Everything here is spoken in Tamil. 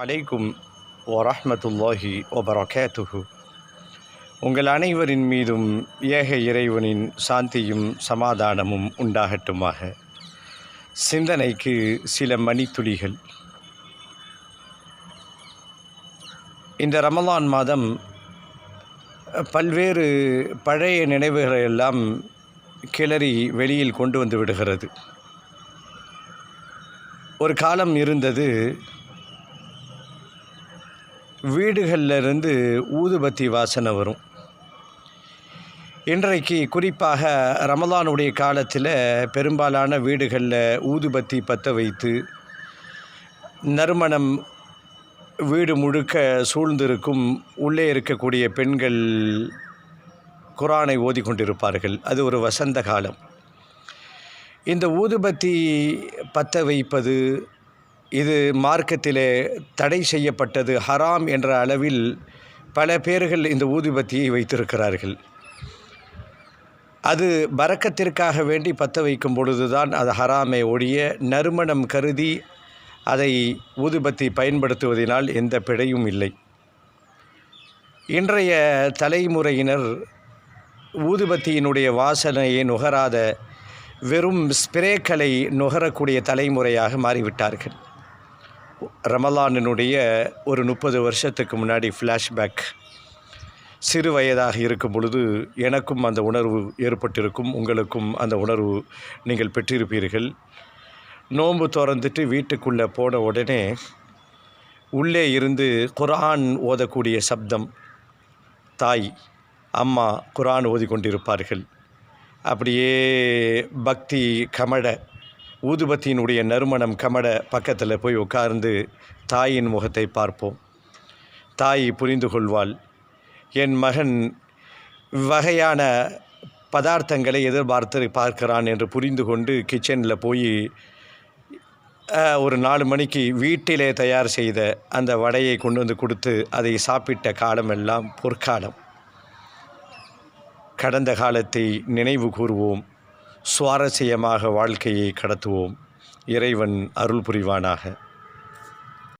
அலைக்கும் வரமத்துல்லாஹி வபரகாத்துஹு. உங்கள் அனைவரின் மீதும் ஏக இறைவனின் சாந்தியும் சமாதானமும் உண்டாகட்டுமாக. சிந்தனைக்கு சில மணித்துளிகள். இந்த ரமலான் மாதம் பல்வேறு பழைய நினைவுகளை எல்லாம் கிளறி வெளியில் கொண்டு வந்து விடுகிறது. ஒரு காலம் இருந்தது வீடுகளில் இருந்து ஊதுபத்தி வாசனை வரும். இன்றைக்கு குறிப்பாக ரமலானுடைய காலத்தில் பெரும்பாலான வீடுகளில் ஊதுபத்தி பற்ற வைத்து நறுமணம் வீடு முழுக்க சூழ்ந்திருக்கும் உள்ளே இருக்கக்கூடிய பெண்கள் குரானை ஓதிக்கொண்டிருப்பார்கள் அது ஒரு வசந்த காலம். இந்த ஊதுபத்தி பற்ற வைப்பது இது மார்க்கத்திலே தடை செய்யப்பட்டது ஹராம் என்ற அளவில் பல பேர்கள் இந்த ஊதுபத்தியை வைத்திருக்கிறார்கள். அது பறக்கத்திற்காக வேண்டி பற்ற வைக்கும் பொழுதுதான் அது ஹராமை ஒழிய நறுமணம் கருதி அதை ஊதுபத்தி பயன்படுத்துவதனால் எந்த பிழையும் இல்லை. இன்றைய தலைமுறையினர் ஊதுபத்தியினுடைய வாசனையை நுகராத வெறும் ஸ்ப்ரேக்களை நுகரக்கூடிய தலைமுறையாக மாறிவிட்டார்கள். ரமலானினுடைய ஒரு முப்பது வருஷத்துக்கு முன்னாடி ஃப்ளாஷ்பேக் சிறு வயதாக இருக்கும் பொழுது எனக்கும் அந்த உணர்வு ஏற்பட்டிருக்கும் உங்களுக்கும் அந்த உணர்வு நீங்கள் பெற்றிருப்பீர்கள். நோன்பு திறந்துட்டு வீட்டுக்குள்ளே போன உடனே உள்ளே இருந்து குரான் ஓதக்கூடிய சப்தம் தாய் அம்மா குரான் ஓதி கொண்டிருப்பார்கள் அப்படியே பக்தி கமட ஊதுபத்தியினுடைய நறுமணம் கமட பக்கத்தில் போய் உட்கார்ந்து தாயின் முகத்தை பார்ப்போம். தாய் புரிந்து கொள்வாள் என் மகன் வகையான பதார்த்தங்களை எதிர்பார்த்து பார்க்கிறான் என்று புரிந்து கொண்டு கிச்சனில் போய் ஒரு நாலு மணிக்கு வீட்டிலே தயார் செய்த அந்த வடையை கொண்டு வந்து கொடுத்து அதை சாப்பிட்ட காலமெல்லாம் பொற்காலம். கடந்த காலத்தை நினைவு கூறுவோம் சுவாரஸ்யமாக வாழ்க்கையை கடத்துவோம். இறைவன் அருள் புரிவானாக.